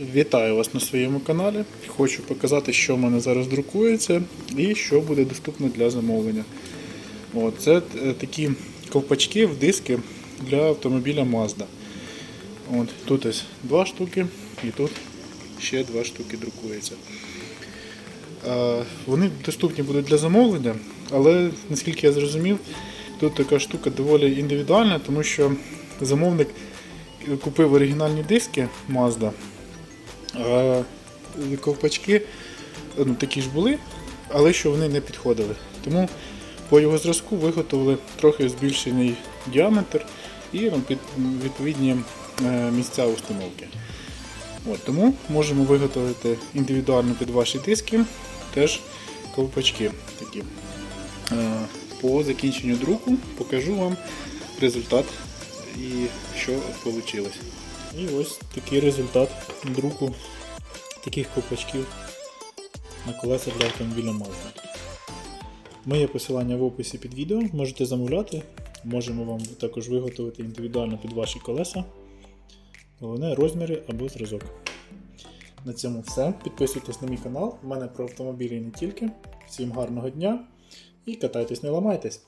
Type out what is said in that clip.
Вітаю вас на своєму каналі. Хочу показати, що в мене зараз друкується і що буде доступно для замовлення. От, це е, такі ковпачки в диски для автомобіля Mazda. От, тут ось два штуки і тут ще два штуки друкується. Вони доступні будуть для замовлення, але наскільки я зрозумів, тут така штука доволі індивідуальна, тому що замовник купив оригінальні диски Mazda, ковпачки ну, такі ж були, але що вони не підходили. Тому по його зразку виготовили трохи збільшений діаметр і ну, під відповідні е, місця установки. От, тому можемо виготовити індивідуально під ваші диски теж ковпачки такі. Е, По закінченню друку покажу вам результат і що вийшло. І ось такий результат друку таких ковпачків на колеса для автомобіля Mazda. Моє посилання в описі під відео можете замовляти. Можемо вам також виготовити індивідуально під ваші колеса. Головне розміри або зразок. На цьому все. Підписуйтесь на мій канал. У мене про автомобілі не тільки. Всім гарного дня і катайтесь, не ламайтесь!